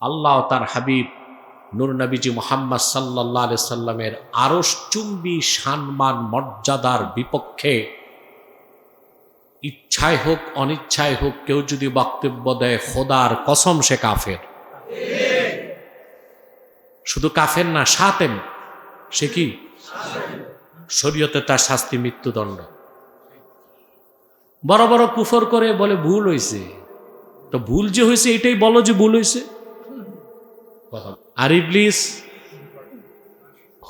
আল্লাহ তার হাবিব নূর নবীজি মোহাম্মদ সাল্লাহ সাল্লামের আরস চুম্বি সম্মান, মর্যাদার বিপক্ষে ইচ্ছায় হোক, অনিচ্ছায় হোক, কেউ যদি বক্তব্য দেয়, খোদার কসম সে কাফের। শুধু কাফের না, সাতেম। সে কি? শরীয়তে তার শাস্তি মৃত্যুদণ্ড। বড় বড় কুফর করে বলে ভুল হয়েছে তো ভুল যে হয়েছে এটাই বলো যে ভুল হয়েছে আর ইবলিস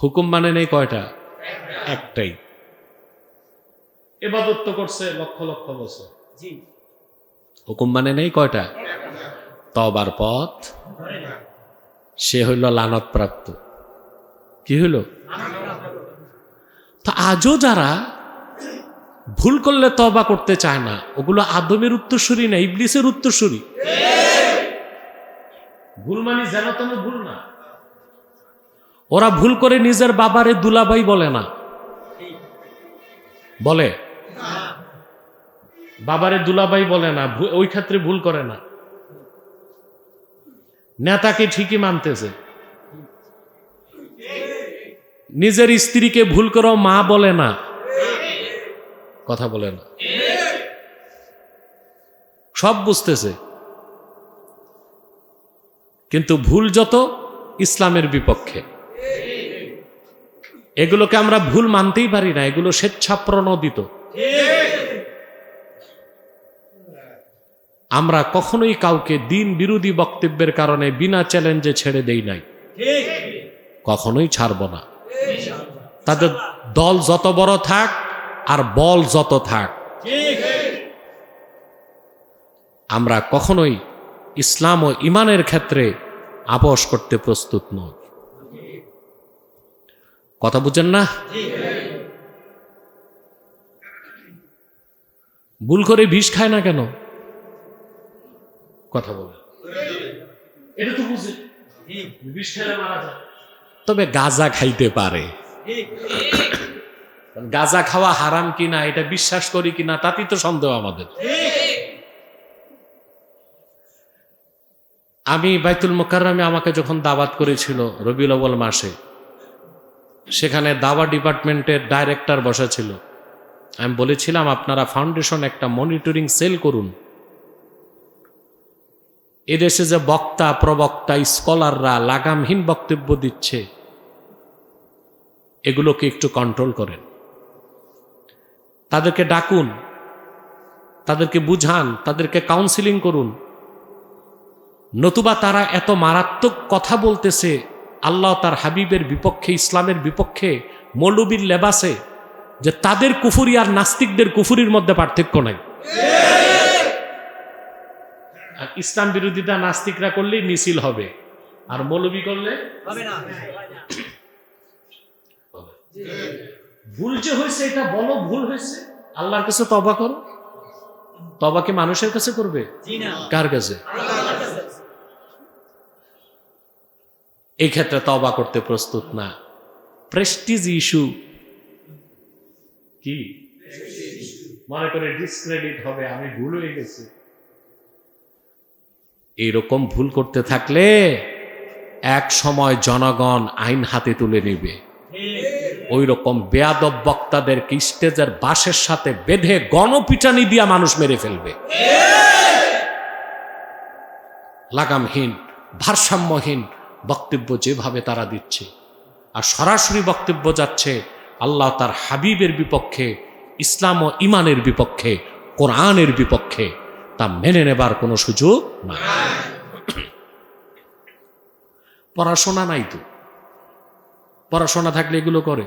হুকুম মানে নেই কয়টা? একটাই। এবাদত তো করছে লক্ষ লক্ষ বছর। হুকুম মানে নেই কয়টা? তবার পথ। সে হইল লানত প্রাপ্ত। কি হইল? তো আজও যারা ভুল করলে তবা করতে চায় না ওগুলো আদমের উত্তরসূরি না ইবলিসের উত্তরসূরি। ভুল মানে তেন ভুল না। ওরা ভুল করে নিজের বাবারে দুলাভাই বলে না। বলে? বাবারে দুলাভাই বলে না ওই ক্ষেত্রে ভুল করে না। নেতাকে ঠিকই মানতেছে। নিজের স্ত্রীকে ভুল করে মা বলে না। কথা বলে না। সব বুঝতেছে। কিন্তু ভুল যত ইসলামের বিপক্ষে। এগুলোকে আমরা ভুল মানতেই পারি না, এগুলো স্বেচ্ছাপ্রণোদিত। আমরা কখনোই কাউকে দিন বিরোধী বক্তব্যের কারণে বিনা চ্যালেঞ্জে ছেড়ে দেই নাই। কখনোই ছাড়ব না। তাদের দল যত বড় থাক আর বল যত থাক, আমরা কখনোই ইসলাম ও ইমানের ক্ষেত্রে আপোষ করতে প্রস্তুত নই। কথা বুঝেন না? ভুল করে বিষ খায় না কেন? কথা বলে এটা তো বুঝে। বিষ খেলে মারা যায়। তবে গাজা খাইতে পারে। গাজা খাওয়া হারাম কিনা এটা বিশ্বাস করি কিনা তাতেই তো সন্দেহ আমাদের। আমি বাইতুল মোকাররামে আমাকে যখন দাওয়াত করেছিল রবিউল আউ্বাল মাসে, সেখানে দাওয়া ডিপার্টমেন্টের ডাইরেক্টর বসা ছিল। আমি বলেছিলাম, আপনারা ফাউন্ডেশন একটা মনিটরিং সেল করুন। এদেশে যে বক্তা, প্রবক্তা, স্কলাররা লাগামহীন বক্তব্য দিচ্ছে, এগুলোকে একটু কন্ট্রোল করেন। তাদেরকে ডাকুন, তাদেরকে বুঝান, তাদেরকে কাউন্সিলিং করুন। নতুবা তারা এত মারাত্মক কথা বলতেছে আল্লাহ তার হাবিবের বিপক্ষে ইসলামের বিপক্ষে মৌলবীর লেবাসে যে তাদের কুফুরি আর নাস্তিকদের কুফুরির মধ্যে পার্থক্য নাই। আর ইসলাম বিরোধিতা নাস্তিকরা করলেই মিছিল হবে। আর মৌলবী করলে? ভুল যে হয়েছে এটা বলো ভুল হয়েছে। আল্লাহর কাছে তবা করো। তবা কি মানুষের কাছে করবে? কার কাছে? এই ক্ষেত্রে তবা করতে প্রস্তুত না। প্রেস্টিজ ইস্যু কি? মনে করে ডিসক্রেডিট হবে, আমি ভুল হয়ে গেছি। এইরকম ভুল করতে থাকলে এক সময় জনগণ আইন হাতে তুলে নেবে। ওই রকম বেয়াদব বক্তাদেরকে স্টেজের বাসের সাথে বেঁধে গণপিটানি দিয়া মানুষ মেরে ফেলবে। লাগামহীন, ভারসাম্যহীন বক্তব্য যেভাবে তারা দিচ্ছে। আর সরাসরি বক্তব্য যাচ্ছে আল্লাহ তার হাবিবের বিপক্ষে, ইসলাম ও ইমানের বিপক্ষে, কোরআনের বিপক্ষে। তা মেনে নেবার কোনো সুযোগ না পড়াশোনা নাই তো? পড়াশোনা থাকলে এগুলো করে?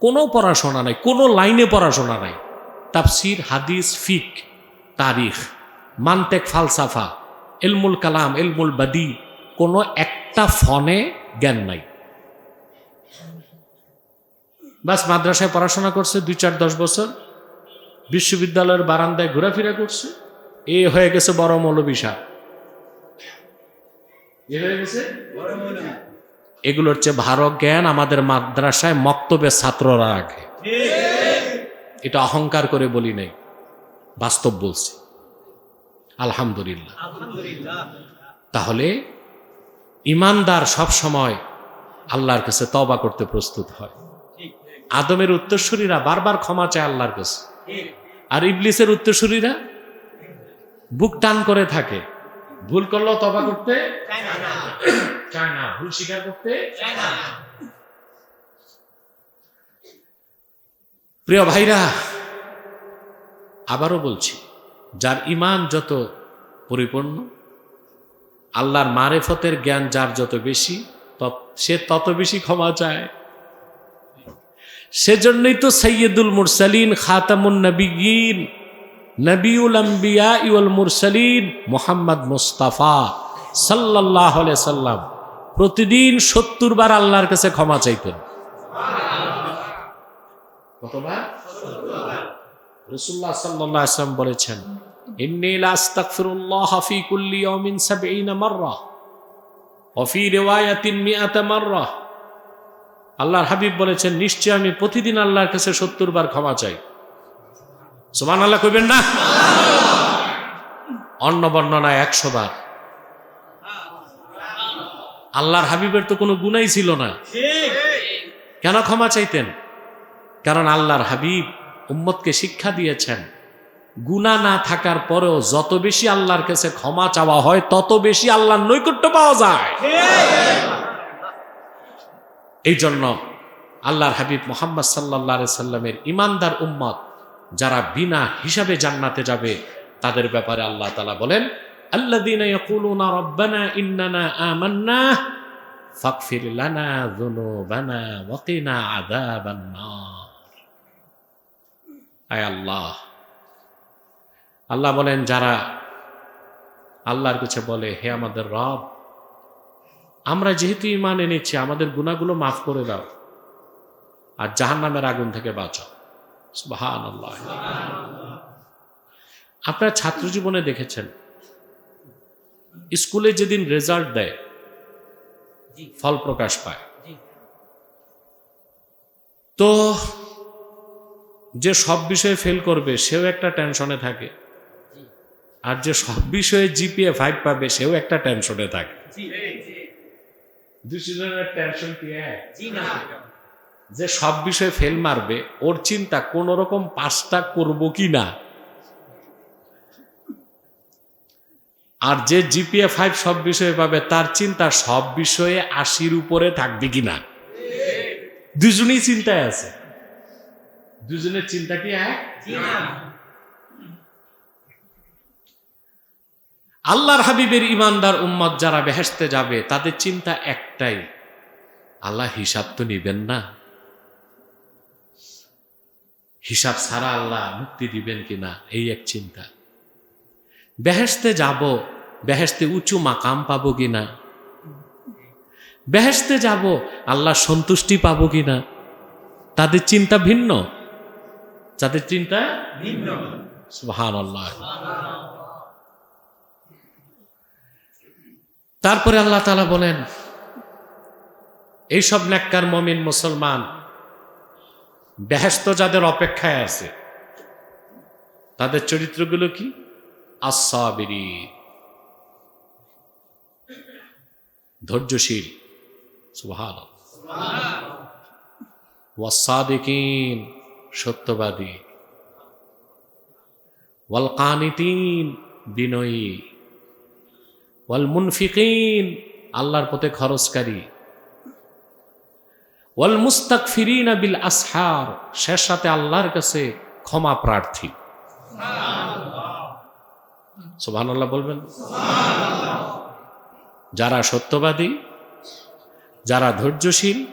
কোনো পড়াশোনা নাই, কোনো লাইনে পড়াশোনা নাই। তাফসির, হাদিস, ফিক, তারিখ, মান্তেক ফালসাফা, এলমুল কালাম, এলমুল বাদি কোনো একটা ফনে জ্ঞান নাই। বাস মাদ্রাসায় পড়াশোনা করছে দুই চার দশ বছর, বিশ্ববিদ্যালয়ের বারান্দায় ঘোরাফেরা করছে, এ হয়ে গেছে বড় মৌলবী সাহেব। এ গেছে? এগুলোর চেয়ে ভালো জ্ঞান আমাদের মাদ্রাসায় মক্তবের ছাত্ররা রাখে। এটা অহংকার করে বলি নাই, বাস্তব বলছি। আলহামদুলিল্লাহ। তাহলে ইমানদার সব সময় আল্লাহর কাছে তবা করতে প্রস্তুত হয়। আদমের উত্তরসূরীরা বারবার ক্ষমা চায় আল্লাহর কাছে। আর ইবলিসের উত্তরসূরীরা বুক টান করে থাকে। ভুল করলেও তবা করতে চায় না। ভুল স্বীকার করতে প্রিয় ভাইরা, আবারও বলছি, যার ইমান যত পরিপূর্ণ আল্লাহর মারেফতের জ্ঞান যার যত বেশি সে তত বেশি ক্ষমা চায়। সেজন্যই তো সৈয়দুল মুরসালিন, খাতামুন নবীন নবিউল আম্বিয়া ইউল মুরসালিন মোহাম্মদ মুস্তাফা সাল্লাহ সাল্লাম প্রতিদিন সত্তর বার আল্লাহর কাছে ক্ষমা চাইতেন। কতবার? রসুল্লাহ সাল্লাহ আসলাম বলেছেন লা আস্তাগফিরুল্লাহ ফি কুল্লি ইয়াউমিন 70 মাররা ওয়া ফি রিওয়ায়াতিন মিআতা মাররা। আল্লাহর হাবিব বলেছেন, নিশ্চয় আমি প্রতিদিন আল্লাহর কাছে 70 বার ক্ষমা চাই। সুবহানাল্লাহ কইবেন না? অন্য বর্ণনায় 100 বার। আল্লাহর হাবিবের তো কোনো গুনাই ছিল না। কেন ক্ষমা চাইতেন? কারণ আল্লাহর হাবিব উম্মতকে শিক্ষা দিয়েছেন। গুণা না থাকার পরেও যত বেশি আল্লাহর কাছে ক্ষমা চাওয়া হয় তত বেশি আল্লাহর নৈকট্য পাওয়া যায় এই জন্য আল্লাহর হাবিব মোহাম্মদ সাল্লাহ সাল্লামের ইমানদার উম্মত যারা বিনা হিসাবে জান্নাতে যাবে তাদের ব্যাপারে আল্লাহ তালা বলেন الذين يقولون ربنا إننا آمنا فاغفر لنا ذنوبنا وقنا عذاب النار আয় আল্লাহ আল্লাহ বলেন যারা আল্লাহর কাছে বলে হে আমাদের রব আমরা যেহেতু ইমান এনেছি আমাদের গুণাগুলো মাফ করে দাও আর জাহান নামের আগুন থেকে বাঁচাও। আল্লাহ আপনার ছাত্র জীবনে দেখেছেন স্কুলে যেদিন রেজাল্ট দেয় ফল প্রকাশ পায়। তো যে সব বিষয়ে ফেল করবে সেও একটা টেনশনে থাকে। আর যে সব বিষয়ে জিপিএ ফাইভ পাবে সেও একটা টেনশনে থাকে। দুজনের টেনশন কি যে সব বিষয়ে ফেল মারবে ওর চিন্তা কোন রকম পাসটা করব কি না? আর যে জিপিএ ফাইভ সব বিষয়ে পাবে তার চিন্তা সব বিষয়ে আশির উপরে থাকবে কিনা দুজনেই চিন্তায় আছে। দুজনের চিন্তা কি এক? আল্লাহর হাবিবের ইমানদার উম্মত যারা বেহেসতে যাবে, তাদের চিন্তা একটাই, আল্লাহ হিসাব তো নিবেন না। হিসাব ছাড়া আল্লাহ মুক্তি দিবেন কিনা, এই এক চিন্তা। বেহেসতে যাব বেহেসতে উঁচু মাকাম পাবো কিনা? বেহেসতে যাব, আল্লাহ সন্তুষ্টি পাবো কিনা? তাদের চিন্তা ভিন্ন। যাদের চিন্তা ভিন্ন। সুহান আল্লাহ তারপরে আল্লাহ তালা বলেন, এইসব নেককার মমিন মুসলমান বেহেস্ত যাদের অপেক্ষায় আছে, তাদের চরিত্রগুলো কি? আসাবিরি ধৈর্যশীল। সুভান ওয়াসাদিকিন সত্যবাদী। ওয়াল কানিতিন বিনয়ী। ওয়াল মুনফিকিন, আল্লাহর পথে খরচকারী। ওয়াল মুস্তাক ফিরিন বিল আসহার, শেষ সাথে আল্লাহর কাছে ক্ষমা প্রার্থী। সোভান আল্লাহ বলবেন? যারা সত্যবাদী, যারা ধৈর্যশীল,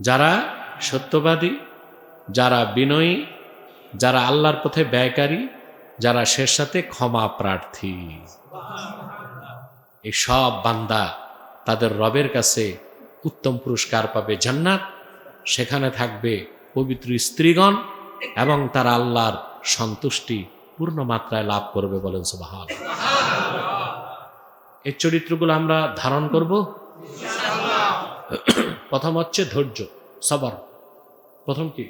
যারা সত্যবাদী, যারা বিনয়ী, যারা আল্লাহর পথে ব্যয়কারী, যারা শেষ সাথে ক্ষমা প্রার্থী। এই সব বান্দা তাদের রবের কাছে উত্তম পুরস্কার পাবে জান্নাত। সেখানে থাকবে পবিত্র স্ত্রীগণ এবং তারা আল্লাহর সন্তুষ্টি পূর্ণ মাত্রায় লাভ করবে বলেন সুবাহান। এই চরিত্রগুলো আমরা ধারণ করব। প্রথম হচ্ছে ধৈর্য, সবর। প্রথম কি?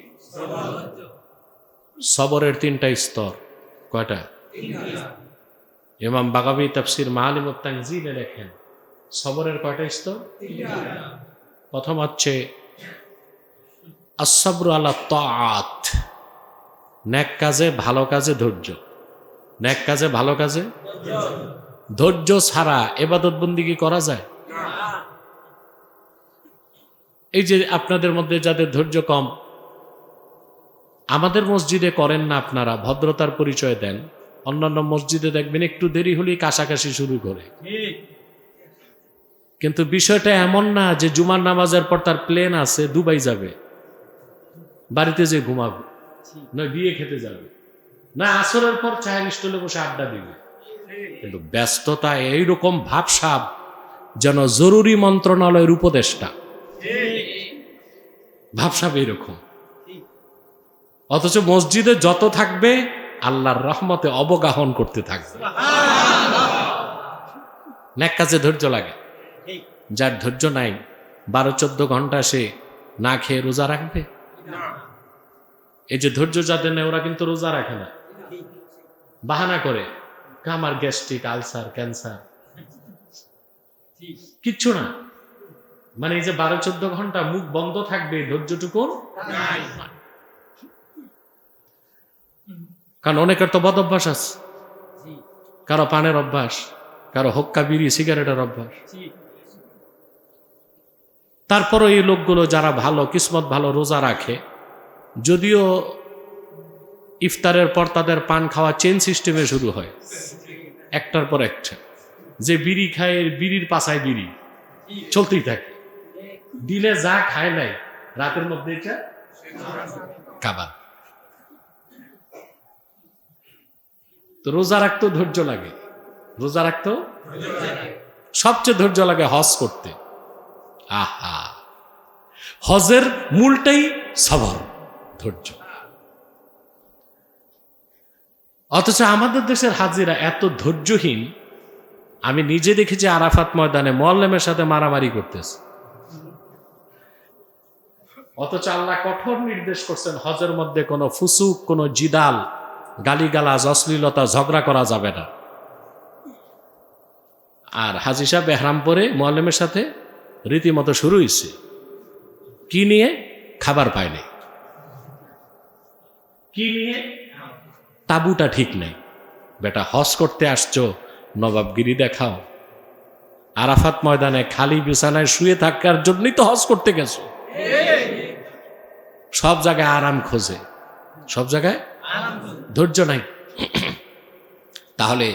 সবরের তিনটা স্তর, কয়টা? ইমাম বাগাবি তাফসির মালিম তানজিলে লেখেন, সবরের কয়টা স্তর প্রথম হচ্ছে আসবর আল্লাহ তাআত ন্যাক কাজে ভালো কাজে ধৈর্য। ন্যাক কাজে ভালো কাজে ধৈর্য ছাড়া এবাদত বন্দিগি করা যায়? এই যে আপনাদের মধ্যে যাদের ধৈর্য কম, আমাদের মসজিদে করেন না আপনারা, ভদ্রতার পরিচয় দেন। অন্যান্য মসজিদে দেখবেন একটু দেরি হলেই কাশাকাশি শুরু করে। কিন্তু বিষয়টা এমন না যে জুমার নামাজের পর তার প্লেন আছে দুবাই যাবে। বাড়িতে যে ঘুমাবে। না বিয়ে খেতে যাবে। না আসরের পর চায়ের স্টলে বসে আড্ডা দিবে। কিন্তু ব্যস্ততা এইরকম ভাবসাব যেন জরুরি মন্ত্রণালয়ের উপদেষ্টা। ভাবসাব এইরকম। অথচ মসজিদে যত থাকবে আল্লাহর রহমতে অবগাহন করতে থাকবে। ন্যাক কাজে ধৈর্য লাগে। যার ধৈর্য নাই, বারো চোদ্দ ঘণ্টা সে না খেয়ে রোজা রাখবে? এই যে ধৈর্য যাদের নেই, ওরা কিন্তু রোজা রাখে না। বাহানা করে, কামার গ্যাস্ট্রিক, আলসার, ক্যান্সার। কিচ্ছু না। মানে এই যে বারো চোদ্দ ঘণ্টা মুখ বন্ধ থাকবে এই কারণ অনেকের তো বদ অভ্যাস আছে। কারও পানের অভ্যাস, কারও হক্কা বিড়ি, সিগারেটের অভ্যাস। তারপরও এই লোকগুলো যারা ভালো, কিসমত ভালো রোজা রাখে, যদিও ইফতারের পর তাদের পান খাওয়া চেন সিস্টেমে শুরু হয়। একটার পর একটা। যে বিড়ি খায়, বিড়ির পাশায় বিড়ি। চলতেই থাকে। দিলে যা খায় নাই, রাতের মধ্যে এটা খাবার। তো রোজা রাখতেও ধৈর্য লাগে। রোজা রাখতেও সবচেয়ে ধৈর্য লাগে হজ করতে। আহা। হজের মূলটাই সবর, ধৈর্য। অথচ আমাদের দেশের হাজিরা এত ধৈর্যহীন, আমি নিজে দেখেছি আরাফাত ময়দানে মোয়াল্লেমের সাথে মারামারি করতেছে। অথচ আল্লাহ কঠোর নির্দেশ করছেন হজের মধ্যে কোনো ফুসুক, কোনো জিদাল গালিগালাজ অশ্লীলতা ঝগড়া করা যাবে না। আর হাজি সাহেব এহরাম পরে মোয়াল্লেমের সাথে রীতিমতো শুরু হয়েছে। কি নিয়ে? খাবার পায়নি। কি নিয়ে? তাবুটা ঠিক নেই। বেটা হজ করতে আসছো নবাবগিরি দেখাও। আরাফাত ময়দানে খালি বিছানায় শুয়ে থাকার জন্যই তো হজ করতে গেছো। সব জায়গায় আরাম খোঁজে। সব জায়গায়? ধৈর্য নাই। তাহলে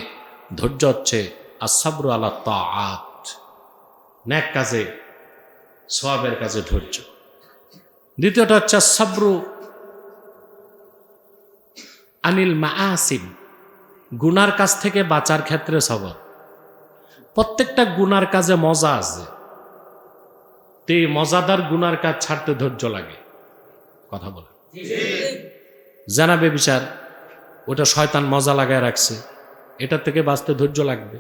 ধৈর্য হচ্ছে আসাবরু আল্লাহ তাআত। ন্যাক কাজে সোয়াবের কাজে ধৈর্য। দ্বিতীয়টা হচ্ছে সাবরু আনিল মাআসিম গুনার কাছ থেকে বাঁচার ক্ষেত্রে সবর প্রত্যেকটা গুনার কাজে মজা আছে। তে মজাদার গুনার কাজ ছাড়তে ধৈর্য লাগে। কথা বলে জানাবে বিচার। ওটা শয়তান মজা লাগায় রাখছে। এটা থেকে বাঁচতে ধৈর্য লাগবে।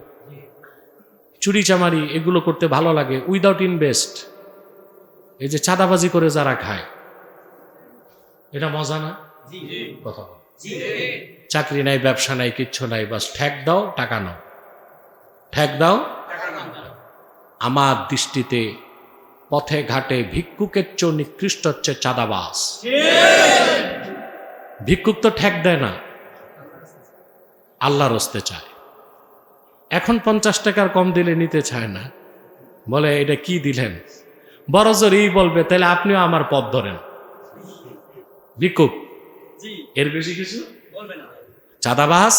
চুরি চামারি এগুলো করতে ভালো লাগে। উইদাউট ইনভেস্ট এই যে চাঁদাবাজি করে যারা খায় এটা মজা না? কথা চাকরি নাই ব্যবসা নাই কিচ্ছু নাই বাস ঠ্যাক দাও টাকা নাও। ঠ্যাক দাও আমার দৃষ্টিতে পথে ঘাটে ভিক্ষুকের চেয়েও নিকৃষ্ট হচ্ছে চাঁদাবাস ভিক্ষুক তো ঠ্যাক দেয় না। আল্লাহর রস্তে চায়। এখন পঞ্চাশ টাকার কম দিলে নিতে চায় না। বলে এটা কি দিলেন? বড় জোর এই বলবে তাহলে আপনিও আমার পথ ধরেন। ভিক্ষুক এর বেশি কিছু? চাঁদাবাস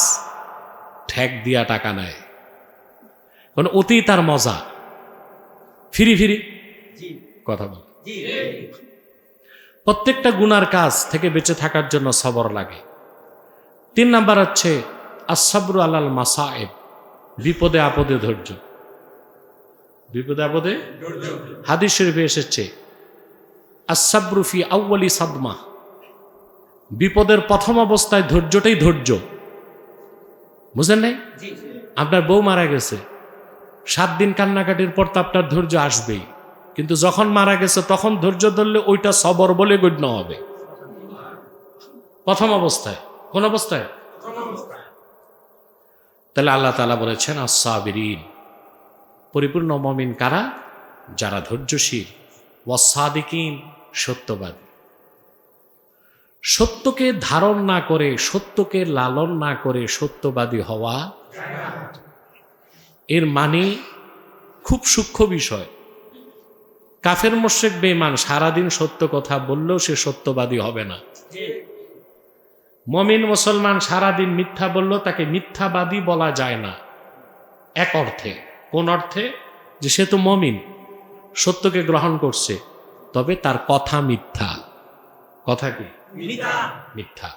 ঠ্যাক দিয়া টাকা নেয়। কোন অতি তার মজা। ফিরি ফিরি। কথা বল। প্রত্যেকটা গুনার কাজ থেকে বেঁচে থাকার জন্য সবর লাগে। তিন নাম্বার হচ্ছে আসাবরু আলাল মাসায়েব বিপদে আপদে ধৈর্য। বিপদে আপদে হাদিস শরীফে এসেছে আসাবরুফি আউ্বালি সাদমা বিপদের প্রথম অবস্থায় ধৈর্যটাই ধৈর্য। বুঝলেন নাই? আপনার বউ মারা গেছে সাত দিন কান্নাকাটির পর তো আপনার ধৈর্য আসবেই কিন্তু যখন মারা গেছে তখন ধৈর্য ধরলে ওইটা সবর বলে গণ্য হবে। প্রথম অবস্থায় কোন অবস্থায়? তাহলে আল্লাহ তালা বলেছেন আসাবিরিন পরিপূর্ণ মমিন কারা? যারা ধৈর্যশীল। ওয়াসাদিকিন সত্যবাদী। সত্যকে ধারণ না করে, সত্যকে লালন না করে সত্যবাদী হওয়া এর মানে খুব সূক্ষ্ম বিষয়। কাফের মোশেক বেমান সারাদিন সত্য কথা বললেও সে সত্যবাদী হবে না। মমিন মুসলমান সারাদিন মিথ্যা বলল তাকে মিথ্যাবাদী বলা যায় না। এক অর্থে। কোন অর্থে? যে সে তো মমিন সত্যকে গ্রহণ করছে তবে তার কথা মিথ্যা। কথা কি? মিথ্যা।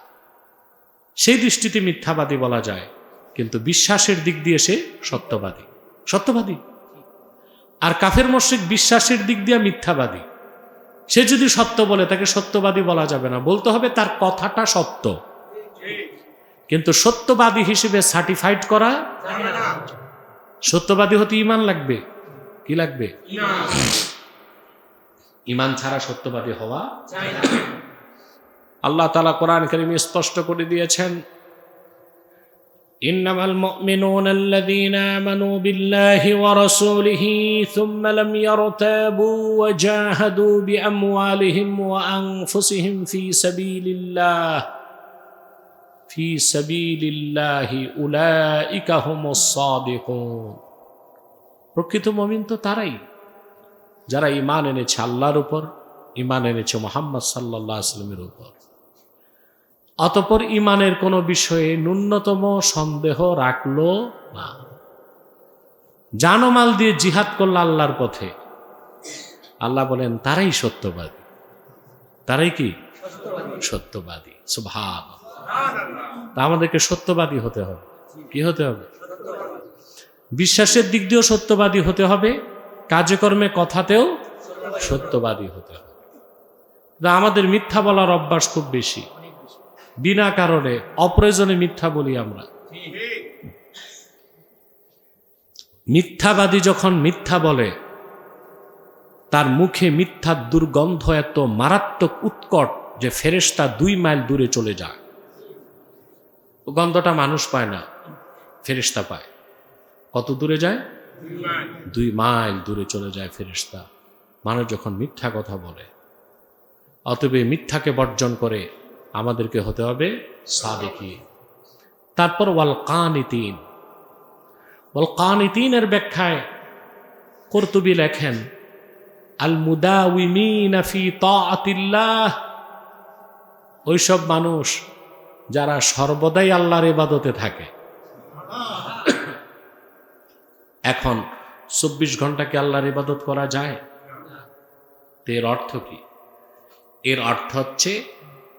সেই দৃষ্টিতে মিথ্যাবাদী বলা যায় কিন্তু বিশ্বাসের দিক দিয়ে সে সত্যবাদী। সত্যবাদী? আর কাফের মস্যিক বিশ্বাসের দিক দিয়ে মিথ্যাবাদী। সে যদি সত্য বলে তাকে সত্যবাদী বলা যাবে না। বলতে হবে তার কথাটা সত্য। কিন্তু সত্যবাদী হিসেবে সার্টিফাইড করা সত্যবাদী হতে ইমান লাগবে কি লাগবে ইমান ছাড়া সত্যবাদী হওয়া আল্লাহ তালা কোরআন করিমে স্পষ্ট করে দিয়েছেন إنما المؤمنون الذين آمنوا بالله ورسوله ثم لم يرتابوا وجاهدوا بأموالهم وأنفسهم في سبيل الله ফি সাবিলিল্লাহি উলাইকা হুমুস সাদিকুন। প্রকৃত মমিন তো তারাই। যারা ইমান এনেছে আল্লাহর উপর ইমান এনেছে মোহাম্মদ সাল্লাহ আসলামের উপর। অতপর ইমানের কোনো বিষয়ে ন্যূনতম সন্দেহ রাখল না। জানমাল দিয়ে জিহাদ করল আল্লাহর পথে। আল্লাহ বলেন, তারাই সত্যবাদী। তারাই কি? সত্যবাদী। সুভাব তা আমাদেরকে সত্যবাদী হতে হবে। কি হতে হবে? বিশ্বাসের দিক দিয়েও সত্যবাদী হতে হবে, কাজকর্মে, কথাতেও সত্যবাদী হতে হবে। আমাদের মিথ্যা বলার অভ্যাস খুব বেশি। বিনা কারণে, অপ্রয়োজনে মিথ্যা বলি আমরা। মিথ্যাবাদী যখন মিথ্যা বলে, তার মুখে মিথ্যার দুর্গন্ধ এত মারাত্মক উৎকট যে ফেরেশতা দুই মাইল দূরে চলে যায়। গন্ধটা মানুষ পায় না, ফেরেশতা পায়। কত দূরে যায়? দুই মাইল দূরে চলে যায় ফেরেশতা। মানুষ যখন মিথ্যা কথা বলে, অতএব এই মিথ্যাকে বর্জন করে আমাদেরকে হতে হবে সাদেকি। তারপর ওয়াল কানিতিন ওয়াল কানিতিনের ব্যাখ্যায় কর্তুবী লেখেন আল মুদাউমিন ফি তাআতিল্লাহ। ওইসব মানুষ যারা সর্বদাই আল্লাহর ইবাদতে থাকে। এখন চব্বিশ ঘণ্টা কি আল্লাহর ইবাদত করা যায়? এর অর্থ কি? এর অর্থ হচ্ছে,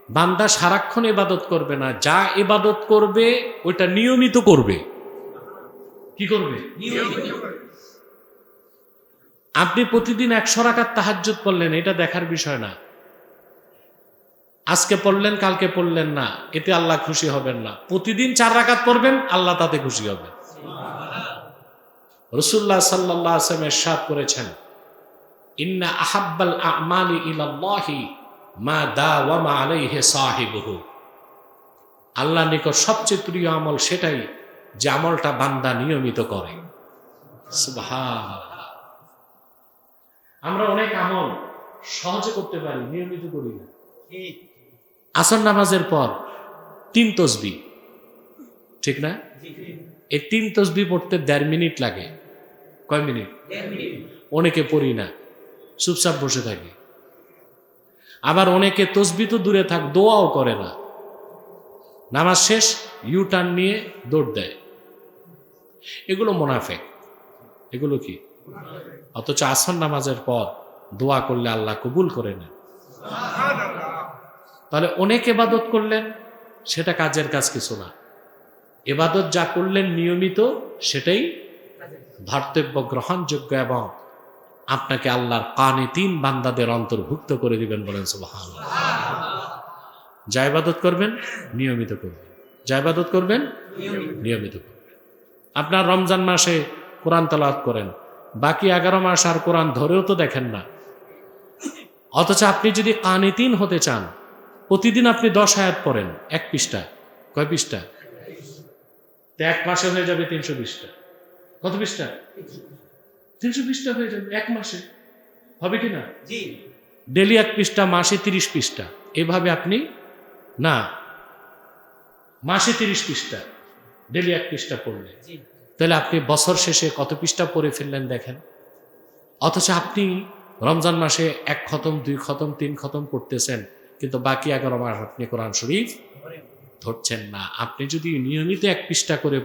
বান্দা সারাক্ষণ ইবাদত করবে না, যা ইবাদত করবে, ওইটা নিয়মিত করবে। কি করবে? আপনি প্রতিদিন একশো রাকাত তাহাজ্জুদ পড়লেন, এটা দেখার বিষয় না। আজকে পড়লেন, কালকে পড়লেন না, এতে আল্লাহ খুশি হবেন না। প্রতিদিন চার রাকাত পড়বেন, আল্লাহ তাতে খুশি হবে। রসুল্লাহ সাল্লাহ আসলাম এরশাদ করেছেন, ইন্না আহাব্বাল আমালি ইলাল্লাহি মা দা ওয়ামা আলাইহে সাহিবহু। আল্লাহ নিকট সবচেয়ে প্রিয় আমল সেটাই যে আমলটা বান্দা নিয়মিত করে। আমরা অনেক আমল সহজে করতে পারি, নিয়মিত করি না। আসর নামাজের পর তিন তসবি। ঠিক না? এই তিন তসবি পড়তে দেড় মিনিট লাগে। কয় মিনিট? অনেকে পড়ি না চুপচাপ বসে থাকি। আবার অনেকে তসবি তো দূরে থাক দোয়াও করে না। নামাজ শেষ ইউ টার্ন নিয়ে দৌড় দেয়। এগুলো মোনাফেক। এগুলো কি? অথচ আসন নামাজের পর দোয়া করলে আল্লাহ কবুল করে নেন। তাহলে অনেক এবাদত করলেন, সেটা কাজের কাজ কিছু না। এবাদত যা করলেন নিয়মিত, সেটাই ধর্তব্য গ্রহণযোগ্য এবং আপনাকে আল্লাহর কানে তিন বান্দাদের অন্তর্ভুক্ত করে দিবেন বলেন সুবাহান যা ইবাদত করবেন, নিয়মিত করবেন। যা ইবাদত করবেন, নিয়মিত করবেন। আপনার রমজান মাসে কোরআন তালাত করেন, বাকি এগারো মাস আর কোরআন ধরেও তো দেখেন না। অথচ আপনি যদি কানে তিন হতে চান প্রতিদিন আপনি দশ আয়াত পড়েন এক পৃষ্ঠা। কয় পৃষ্ঠা? এক মাসে হয়ে যাবে তিনশো বিশটা কত পৃষ্ঠা? তিনশো পৃষ্ঠা হয়ে যাবে এক মাসে। হবে কি না? ডেলি এক পৃষ্ঠা মাসে তিরিশ পৃষ্ঠা। এভাবে আপনি না মাসে তিরিশ পৃষ্ঠা ডেলি এক পৃষ্ঠা পড়লেন তাহলে আপনি বছর শেষে কত পৃষ্ঠা পড়ে ফেললেন দেখেন। অথচ আপনি রমজান মাসে এক খতম দুই খতম তিন খতম করতেছেন কিন্তু বাকি এগারো মাস আপনি কোরআন শরীফ ধরছেন না। আপনি যদি নিয়মিত এক পৃষ্ঠা করে